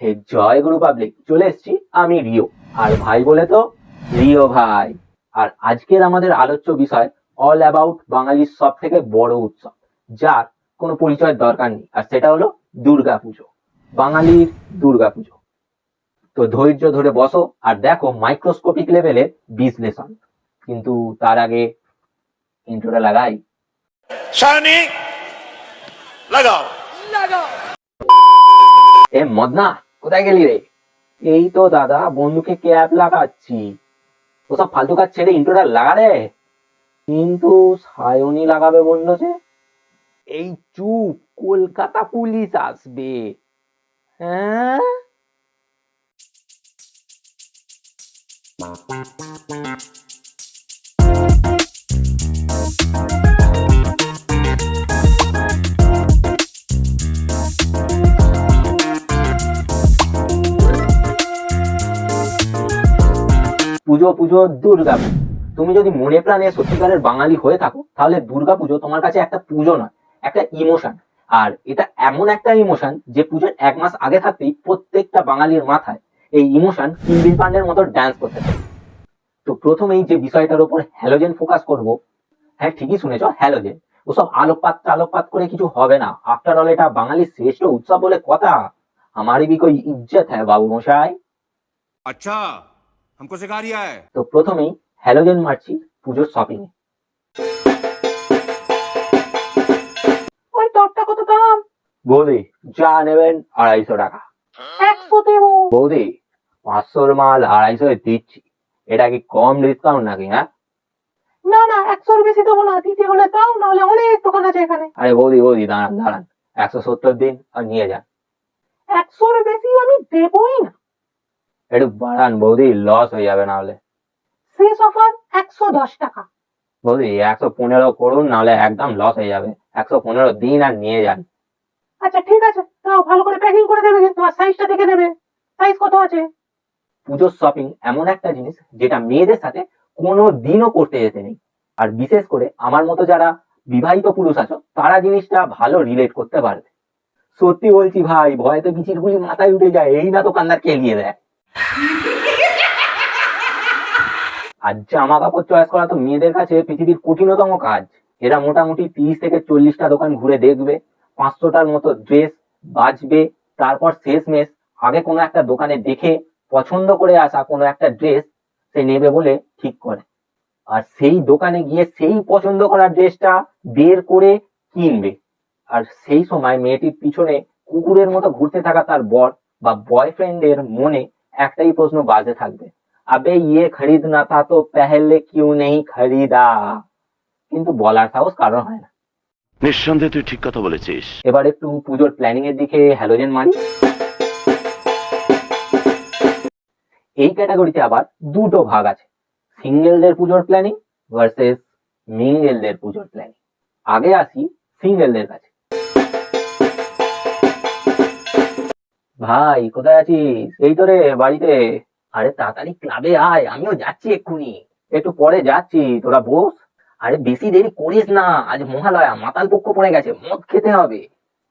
হে জয় গুরু public চলে এসছি আমি রিও। আর ভাই বলে তো রিও ভাই। আর আজকের আমাদের আলোচ্য বিষয় অল অ্যাবাউট বাঙালির সব থেকে বড় উৎসব যার কোনো পরিচয়ের দরকার নেই। আর সেটা হলো দুর্গাপুজো বাঙালির দুর্গাপুজো। তো ধৈর্য ধরে বসো আর দেখো মাইক্রোস্কোপিক লেভেলে বিশ্লেষণ। কিন্তু তার আগে ইন্ট্রোটা লাগাই। লাগাও। লাগাও। এ মদনা কোথায় গেলি রে? এই তো দাদা, বন্ধুকে ক্যাব লাগাচ্ছি। ওসব ফালতু কাজ ছেড়ে ইন্ট্রোটা লাগা রে? কিন্তু সায়নী লাগাবে বলল যে। এই চুপ, কলকাতা পুলিশ আসবে। হ্যাঁ? পুজো পুজো, দুর্গা তুমি যদি মনে প্রাণে সত্যিকারের বাঙালি হয়ে থাকো, তাহলে দুর্গা পুজো তোমার কাছে একটা পুজো নয়, একটা ইমোশন। আর এটা এমন একটা ইমোশন যে পুজোর এক মাস আগে থাকতেই প্রত্যেকটা বাঙালির মাথায় এই ইমোশন কিম্বিল পান্ডের মতো ড্যান্স করতে থাকে। তো প্রথমেই যে বিষয়টার উপর হ্যালোজেন ফোকাস করব হ্যাঁ ঠিকই শুনেছ হ্যালোজেন ওসব আলোকপাত আলোকপাত করে কিছু হবে না। আফটার অল এটা বাঙালির শ্রেষ্ঠ উৎসব বলে কথা। আমারই বিকই ইজ্জত হ্যাঁ বাবু মশাই আচ্ছা। हमको सिखा रिया है তো প্রথমেই হ্যালোজেন মারছি পুজোর শপিং ওই টপটা কত দাম বৌদি যা নেবেন আড়াইশো টাকা একশো দেবো বৌদি পাঁচশোর মাল আড়াইশো দিচ্ছি এটা কি কম ডিসকাউন্ট নাকি হ্যাঁ না না একশোর বেশি দেবো না দিতে হলে দাও নাহলে অনেক দোকান আছে এখানে আরে বৌদি বৌদি দাঁড়ান দাঁড়ান একশো সত্তর দিন আর নিয়ে যান একশোর বেশি আমি দেবই না একটু বাড়ান বৌদি লস হয়ে যাবে নাহলে। শেষ অফার একশো দশ টাকা। বৌদি একশো পনেরো করুন নাহলে একদম লস হয়ে যাবে। একশো পনেরো দিন আর নিয়ে যান। আচ্ছা ঠিক আছে। তাও ভালো করে প্যাকিং করে দেবে কিন্তু আর সাইজটা দেখে নেবে। সাইজ কত আছে? পুজোর শপিং এমন একটা জিনিস যেটা মেয়েদের সাথে কোনো দিনও করতে যেতে নেই। আর বিশেষ করে আমার মতো যারা বিবাহিত পুরুষ আছো তারা জিনিসটা ভালো রিলেট করতে পারবে। সত্যি বলছি ভাই ভয়তে বিচির গুলি মাথায় উঠে যায় এই না তো দোকানদার খেলিয়ে দেয়। আর জামা কাপড় চয়েস করা তো মেয়েদের কাছে পৃথিবীর কঠিনতম কাজ। এরা মোটামুটি তিরিশ থেকে চল্লিশটা দোকান ঘুরে দেখবে, পাঁচশোটার মতো ড্রেস বাজবে, তারপর শেষমেশ আগে কোনো একটা দোকানে দেখে পছন্দ করে আসা কোনো একটা ড্রেস সে নেবে বলে ঠিক করে। আর সেই দোকানে গিয়ে সেই পছন্দ করা ড্রেসটা বের করে কিনবে। আর সেই সময় মেয়েটির পিছনে কুকুরের মতো ঘুরতে থাকা তার বর বা বয়ফ্রেন্ডের মনে একটাই প্রশ্ন বাজে থাকবে। আবে ইয়ে খরিদনা থা তো পেহলে কিউ নেই খরিদা? কিন্তু বলার সাহস কারণ হয় না। নিঃসন্দেহে তুই ঠিক কথা বলেছিস। এবার একটু পুজোর প্ল্যানিং এর দিকে হ্যালোজেন মারি। এই ক্যাটাগরিতে আবার দুটো ভাগ আছে। সিঙ্গেলদের পুজোর প্ল্যানিং ভার্সেস মিঙ্গেলদের পুজোর প্ল্যানিং আগে আসি সিঙ্গেলদের কাছে। ভাই কোথায় আছিস? এই তো রে বাড়িতে। আরে তাড়াতাড়ি ক্লাবে আয় আমিও যাচ্ছি এক্ষুনি। একটু পরে যাচ্ছি তোরা বস। আরে বেশি দেরি করিস না আজ মহালয়া মাতাল পক্ষ পড়ে গেছে মদ খেতে হবে।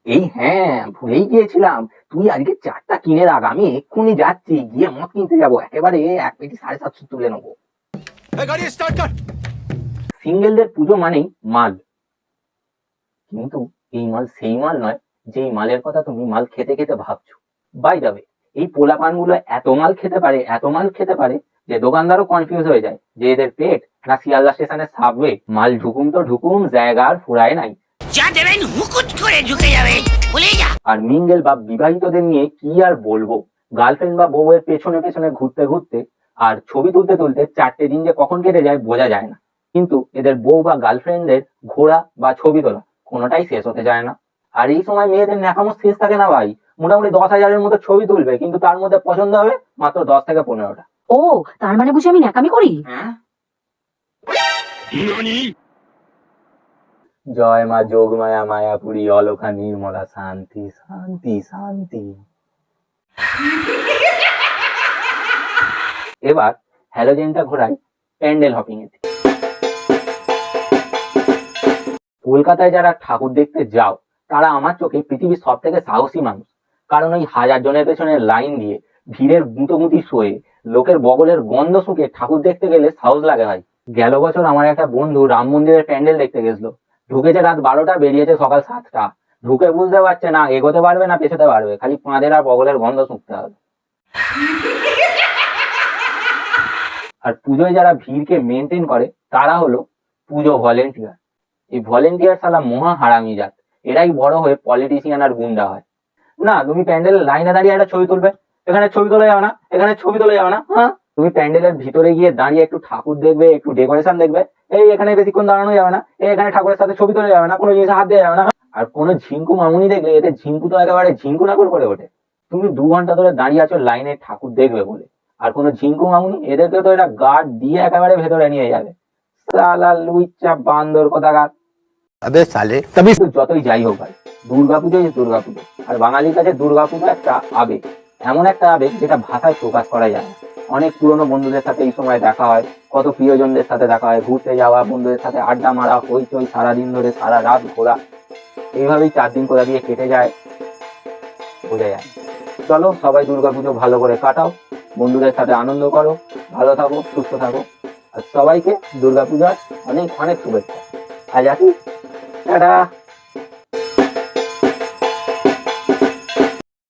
এই হ্যাঁ ভুলেই গিয়েছিলাম। তুই আজকে চারটা কিনে রাখ আমি এক্ষুনি যাচ্ছি গিয়ে মদ কিনতে যাব। একেবারে এক পেটি সাড়ে সাতশো তুলে নেব। সিঙ্গেলদের পুজো মানেই মাল। কিন্তু এই মাল সেই মাল নয় যেই মালের কথা তুমি মাল খেতে খেতে ভাবছ। বাই যাবে এই পোলা পানগুলো এত মাল খেতে পারে এত মাল খেতে পারে যে দোকানদারও কনফিউজ হয়ে যায় যে এদের পেট না শিয়ালদা স্টেশনে সাবওয়ে মাল ঢুকুম তো ঢুকুম জায়গা আর ফুরায় নাই। যা দেবেন হুকুট করে ঢুকে যাবে। ভুলে যা। আর মিঙ্গেল বা বিবাহিতদের নিয়ে কি আর বলব? গার্লফ্রেন্ড বা বউয়ের পেছনে পেছনে ঘুরতে ঘুরতে আর ছবি তুলতে তুলতে চারটে দিন যে কখন কেটে যায় বোঝা যায় না। কিন্তু এদের বউ বা গার্লফ্রেন্ডদের ঘোরা বা ছবি তোলা কোনোটাই শেষ হতে যায় না। আর এই সময় মেয়েদের ন্যাকামো শেষ থাকে না ভাই। মোটামুটি দশ হাজারের মতো ছবি তুলবে কিন্তু তার মধ্যে পছন্দ হবে মাত্র দশ থেকে পনেরোটা। ও তার মানে বুঝি আমি ন্যাকামি করি? হ্যাঁ। জয় মা যোগমায়া মায়াপুরী অলকা নির্মলা শান্তি শান্তি শান্তি। এবার হ্যালোজেনটা ঘোরাই প্যান্ডেল হপিং এ কলকাতায় যারা ঠাকুর দেখতে যাও তারা আমার চোখে পৃথিবীর সব থেকে সাহসী মানুষ। কারণ ওই হাজার জনের পেছনে লাইন দিয়ে ভিড়ের গুঁতোগুঁতি শোয়ে লোকের বগলের গন্ধ শুকে ঠাকুর দেখতে গেলে সাহস লাগে ভাই। গেল বছর আমার একটা বন্ধু রাম মন্দিরের প্যান্ডেল দেখতে গেছিল। ঢুকেছে রাত বারোটা, বেরিয়েছে সকাল সাতটা। ঢুকে বুঝতে পারছে না, এগোতে পারবে না, পেছোতে পারবে। খালি পাঁদের আর বগলের গন্ধ শুকতে হবে। আর পুজোয় যারা ভিড়কে মেনটেন করে, তারা হলো পুজো ভলেন্টিয়ার এই ভলেন্টিয়ার সালা মহা হারামি জাত এরাই বড় হয়ে পলিটিশিয়ান আর গুন্ডা হয়। না তুমি প্যান্ডেলের লাইনে দাঁড়িয়ে একটা ছবি তুলবে। এখানে ছবি তোলা যাবে না এখানে ছবি তোলা যাবে না হ্যাঁ? তুমি প্যান্ডেলের ভিতরে গিয়ে দাঁড়িয়ে একটু ঠাকুর দেখবে একটু ডেকোরেশন দেখবে। এই এখানে বেশিক্ষণ দাঁড়ানো যাবে না এই এখানে ঠাকুরের সাথে ছবি তোলা যাবে না কোনো জিনিস হাত দেওয়া যাবে না হ্যাঁ? আর কোনো ঝিঙ্কু মামুনি দেখলে এতে ঝিঙ্কু তো একেবারে ঝিঙ্কু না করে ওঠে। তুমি দু ঘণ্টা ধরে দাঁড়িয়ে আছো লাইনে ঠাকুর দেখবে বলে। আর কোনো ঝিঙ্কু মামুনি এদেরকে তো এটা গার্ড দিয়ে একেবারে ভেতরে নিয়ে যাবে। সালা লুইচা বান্দর কথা গাছ তবে যতই যাই হোক ভাই। দুর্গাপুজো দুর্গাপুজো, আর বাঙালির কাছে দুর্গাপুজো একটা আবেগ। এমন একটা আবেগ যেটা ভাষায় প্রকাশ করা যায়। অনেক পুরনো বন্ধুদের সাথে এই সময় দেখা হয়, কত প্রিয়জনদের সাথে দেখা হয়, ঘুরতে যাওয়া, বন্ধুদের সাথে আড্ডা মারা, হইচই, সারাদিন ধরে সারা রাত ঘোরা। এইভাবেই চার দিন কোথা দিয়ে কেটে যায় বোঝা যায়। চলো সবাই দুর্গাপুজো ভালো করে কাটাও, বন্ধুদের সাথে আনন্দ করো, ভালো থাকো, সুস্থ থাকো। আর সবাইকে দুর্গাপূজার অনেক অনেক শুভেচ্ছা। আজ আসি টাটা।